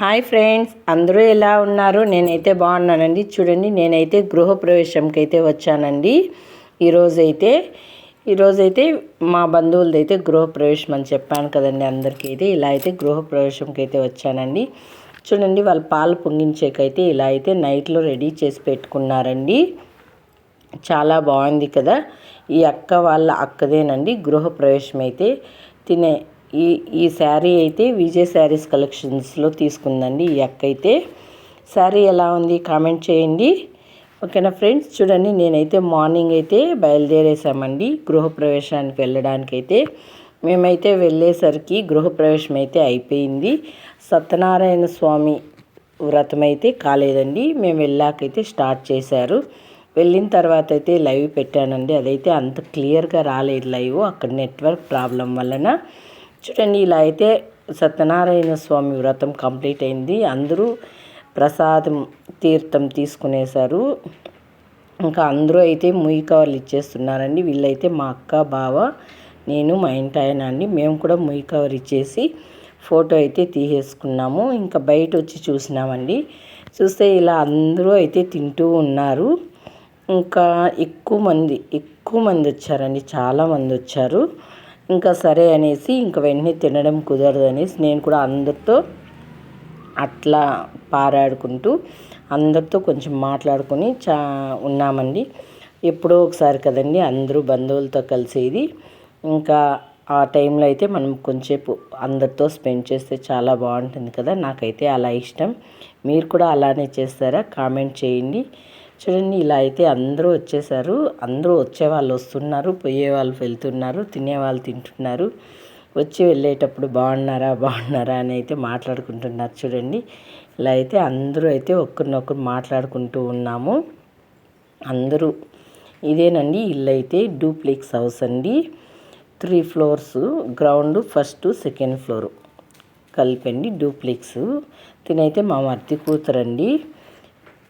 Hi friends అందరూ ఎలా ఉన్నారు? నేనైతే బాగున్నానండి. చూడండి నేనైతే గృహప్రవేశంకి అయితే వచ్చానండి. ఈరోజైతే ఈరోజైతే మా బంధువులది అయితే గృహప్రవేశం అని చెప్పాను కదండి అందరికీ. అయితే ఇలా అయితే గృహప్రవేశంకి అయితే వచ్చానండి. చూడండి వాళ్ళు పాలు పొంగించేకైతే ఇలా అయితే నైట్లో రెడీ చేసి పెట్టుకున్నారండి. చాలా బాగుంది కదా? ఈ అక్క వాళ్ళ అక్కదేనండి. గృహప్రవేశం అయితే తినే ఈ ఈ శారీ అయితే విజయ్ శారీస్ కలెక్షన్స్లో తీసుకుందండి ఈ అక్క అయితే. శారీ ఎలా ఉంది కామెంట్ చేయండి. ఓకేనా ఫ్రెండ్స్? చూడండి నేనైతే మార్నింగ్ అయితే బయలుదేరేసామండి గృహప్రవేశానికి వెళ్ళడానికి అయితే మేమైతే వెళ్ళేసరికి గృహప్రవేశం అయితే అయిపోయింది. సత్యనారాయణ స్వామి వ్రతం అయితే కాలేదండి. మేము వెళ్ళాకైతే స్టార్ట్ చేశారు. వెళ్ళిన తర్వాత అయితే లైవ్ పెట్టానండి. అదైతే అంత క్లియర్గా రాలేదు లైవ్. అక్కడ నెట్వర్క్ ప్రాబ్లం వలన చూడండి ఇలా అయితే సత్యనారాయణ స్వామి వ్రతం కంప్లీట్ అయింది. అందరూ ప్రసాదం తీర్థం తీసుకునేశారు. ఇంకా అందరూ అయితే ముయ్యి కవర్లు ఇచ్చేస్తున్నారండి. వీళ్ళైతే మా అక్క బావ నేను మా ఇంటి ఆయన అండి మేము కూడా ముయ్యి కవర్ ఇచ్చేసి ఫోటో అయితే తీసేసుకున్నాము. ఇంకా బయట వచ్చి చూసినామండి. చూస్తే ఇలా అందరూ అయితే తింటూ ఉన్నారు. ఇంకా ఎక్కువ మంది ఎక్కువ మంది వచ్చారండి. చాలామంది వచ్చారు. ఇంకా సరే అనేసి ఇంకా వెంటనే తినడం కుదరదు అనేసి నేను కూడా అందరితో అట్లా పారాడుకుంటూ అందరితో కొంచెం మాట్లాడుకొని చా ఉన్నామండి. ఎప్పుడో ఒకసారి కదండి అందరూ బంధువులతో కలిసేది. ఇంకా ఆ టైంలో అయితే మనం కొంచెంసేపు అందరితో స్పెండ్ చేస్తే చాలా బాగుంటుంది కదా. నాకైతే అలా ఇష్టం. మీరు కూడా అలానే చేస్తారా? కామెంట్ చేయండి. చూడండి ఇలా అయితే అందరూ వచ్చేసారు. అందరూ వచ్చే వాళ్ళు వస్తున్నారు పోయే వాళ్ళు వెళ్తున్నారు తినే వాళ్ళు తింటున్నారు. వచ్చి వెళ్ళేటప్పుడు బాగున్నారా బాగున్నారా అని అయితే మాట్లాడుకుంటున్నారు చూడండి. ఇలా అయితే అందరూ అయితే ఒకరినొకరు మాట్లాడుకుంటూ ఉన్నాము. అందరూ ఇదేనండి ఇల్లు అయితే డూప్లెక్స్ హౌస్ అండి. Three floors ground first second floor కలిపండి duplex. తినైతే మా మర్తి కూతురండి.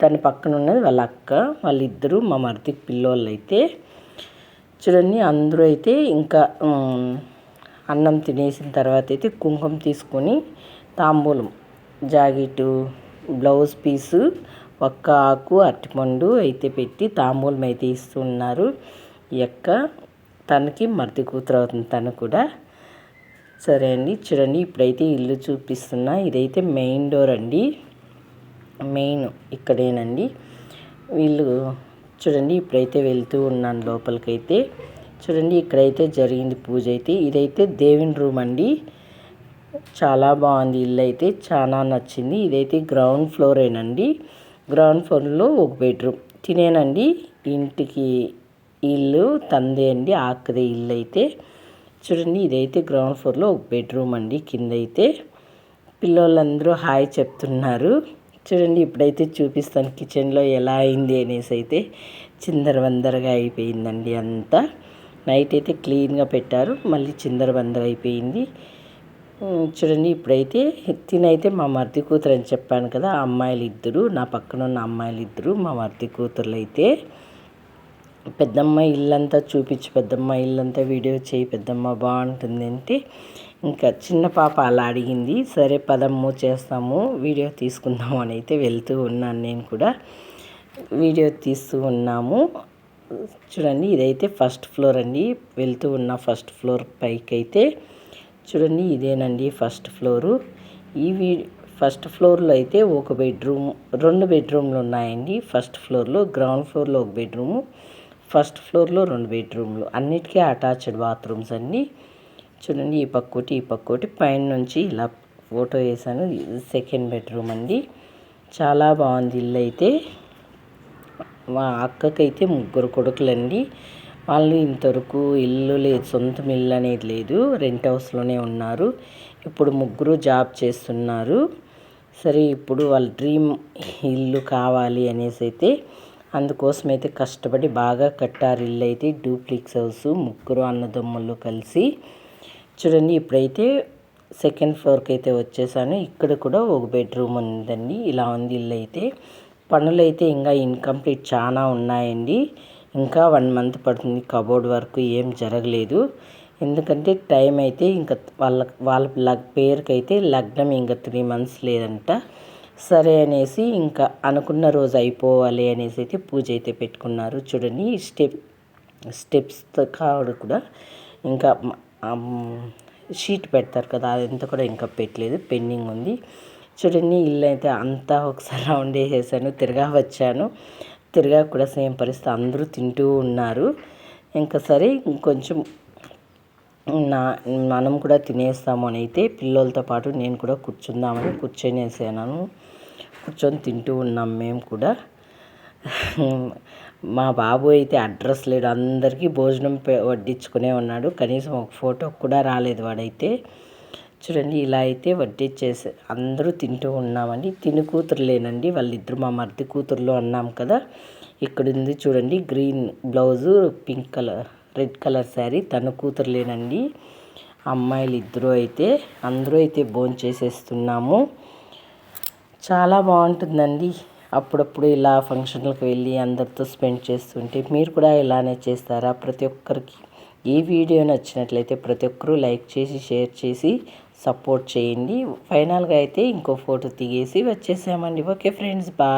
తన పక్కన ఉన్నది వాళ్ళ అక్క వాళ్ళిద్దరూ మా మరిది పిల్లోళ్ళు అయితే చూడండి అందరూ అయితే ఇంకా అన్నం తినేసిన తర్వాత అయితే కుంకుమ తీసుకొని తాంబూలం జాకెట్ బ్లౌజ్ పీసు ఒక్క ఆకు అరటిపండు అయితే పెట్టి తాంబూలం అయితే ఇస్తున్నారు. ఈ యొక్క తనకి మరిది కూతురు అవుతుంది తను కూడా. సరే అండి చూడండి ఇప్పుడైతే ఇల్లు చూపిస్తున్నా. ఇదైతే మెయిన్ డోర్ అండి. మెయిన్ ఇక్కడేనండి. వీళ్ళు చూడండి ఇప్పుడైతే వెళ్తూ ఉన్నాను లోపలికైతే. చూడండి ఇక్కడైతే జరిగింది పూజ అయితే. ఇదైతే దేవుని రూమ్ అండి. చాలా బాగుంది ఇల్లు అయితే చాలా నచ్చింది. ఇదైతే గ్రౌండ్ ఫ్లోరేనండి. గ్రౌండ్ ఫ్లోర్లో ఒక బెడ్రూమ్. తినేనండి. ఇంటికి ఇల్లు తందే అండి ఆకదే ఇల్లు అయితే చూడండి ఇదైతే గ్రౌండ్ ఫ్లోర్లో ఒక బెడ్రూమ్ అండి కింద అయితే పిల్లలందరూ హాయ్ చెప్తున్నారు. చూడండి ఇప్పుడైతే చూపిస్తాను కిచెన్లో ఎలా అయింది అనేసి అయితే చిందరవందరగా అయిపోయిందండి అంతా. నైట్ అయితే క్లీన్గా పెట్టారు మళ్ళీ చిందరవందర అయిపోయింది. చూడండి ఇప్పుడైతే తినైతే మా మర్ది కూతురు అని చెప్పాను కదా ఆ అమ్మాయిలు ఇద్దరు నా పక్కన ఉన్న అమ్మాయిలు ఇద్దరు మా మర్ది కూతురులు అయితే. పెద్దమ్మ ఇల్లంతా చూపించి పెద్దమ్మ ఇల్లంతా వీడియో చేయి పెద్దమ్మ బాగుంటుంది అంటే ఇంకా చిన్న పాప అలా అడిగింది సరే పదమ్ము చేస్తాము వీడియో తీసుకుందాము అని అయితే వెళ్తూ ఉన్నాను నేను కూడా. వీడియో తీస్తూ ఉన్నాము. చూడండి ఇదైతే ఫస్ట్ ఫ్లోర్ అండి. వెళ్తూ ఉన్న ఫస్ట్ ఫ్లోర్ పైకి అయితే చూడండి ఇదేనండి ఫస్ట్ ఫ్లోరు. ఈ ఫస్ట్ ఫ్లోర్లో అయితే ఒక బెడ్రూమ్ రెండు బెడ్రూమ్లు ఉన్నాయండి. ఫస్ట్ ఫ్లోర్లో గ్రౌండ్ ఫ్లోర్లో ఒక బెడ్రూము ఫస్ట్ ఫ్లోర్లో రెండు బెడ్రూమ్లు. అన్నిటికీ అటాచ్డ్ బాత్రూమ్స్ అండి. చూడండి ఈ పక్కోటి ఈ పక్కోటి. పైన నుంచి ఇలా ఫోటో వేసాను సెకండ్ బెడ్రూమ్ అండి. చాలా బాగుంది ఇల్లు అయితే. మా అక్కకైతే ముగ్గురు కొడుకులండి. వాళ్ళు ఇంతవరకు ఇల్లు లేదు సొంతం ఇల్లు అనేది లేదు. రెంట్ హౌస్లోనే ఉన్నారు. ఇప్పుడు ముగ్గురు జాబ్ చేస్తున్నారు. సరే ఇప్పుడు వాళ్ళ డ్రీమ్ ఇల్లు కావాలి అనేసి అయితే అందుకోసం అయితే కష్టపడి బాగా కట్టారు ఇల్లు అయితే. డూప్లిక్స్ హౌస్ ముగ్గురు అన్నదమ్ములు కలిసి. చూడండి ఇప్పుడైతే సెకండ్ ఫ్లోర్కి అయితే వచ్చేసాను. ఇక్కడ కూడా ఒక బెడ్రూమ్ ఉందండి. ఇలా ఉంది ఇల్లు అయితే పనులు అయితే ఇంకా ఇన్కంప్లీట్ చాలా ఉన్నాయండి. ఇంకా వన్ మంత్ పడుతుంది కబోర్డ్ వరకు ఏం జరగలేదు. ఎందుకంటే టైం అయితే ఇంకా వాళ్ళ వాళ్ళ లగ్ పేరుకైతే లగ్నం ఇంకా త్రీ మంత్స్ లేదంట. సరే అనేసి ఇంకా అనుకున్న రోజు అయిపోవాలి అనేసి అయితే పూజ అయితే పెట్టుకున్నారు. చూడండి స్టెప్ స్టెప్స్ కావడం కూడా ఇంకా షీట్ పెడతారు కదా అదంతా కూడా ఇంకా పెట్టలేదు పెండింగ్ ఉంది. చూడండి ఇల్లు అయితే అంతా ఒకసారి రౌండ్ వేసేసాను తిరగా వచ్చాను. తిరగా కూడా సేమ్ పరిస్థితి అందరూ తింటూ ఉన్నారు. ఇంకా సరే ఇంకొంచెం నా మనం కూడా తినేస్తాము అని అయితే పిల్లలతో పాటు నేను కూడా కూర్చుందామని కూర్చొనేసాను కూర్చొని తింటూ ఉన్నాం మేము కూడా. మా బాబు అయితే అడ్రస్ లేడు. అందరికీ భోజనం వడ్డించుకునే ఉన్నాడు. కనీసం ఒక ఫోటో కూడా రాలేదు వాడైతే. చూడండి ఇలా అయితే వడ్డించేసి అందరూ తింటూ ఉన్నామండి. తిని కూతురులేనండి. వాళ్ళిద్దరు మా మర్ది కూతురులో అన్నాం కదా. ఇక్కడ ఉంది చూడండి green blouse pink colour red colour sari. తన కూతురులేనండి. అమ్మాయిలు ఇద్దరు అయితే అందరూ అయితే భోంచేసేస్తున్నాము. చాలా బాగుంటుందండి. అప్పుడప్పుడు ఇలా ఫంక్షన్లకు వెళ్ళి అందరితో స్పెండ్ చేస్తుంటే మీరు కూడా ఇలానే చేస్తారా? ప్రతి ఒక్కరికి ఈ వీడియో నచ్చినట్లయితే ప్రతి ఒక్కరూ లైక్ చేసి షేర్ చేసి సపోర్ట్ చేయండి. ఫైనల్గా అయితే ఇంకో ఫోటో దిగేసి వచ్చేసామండి. ఓకే ఫ్రెండ్స్ బా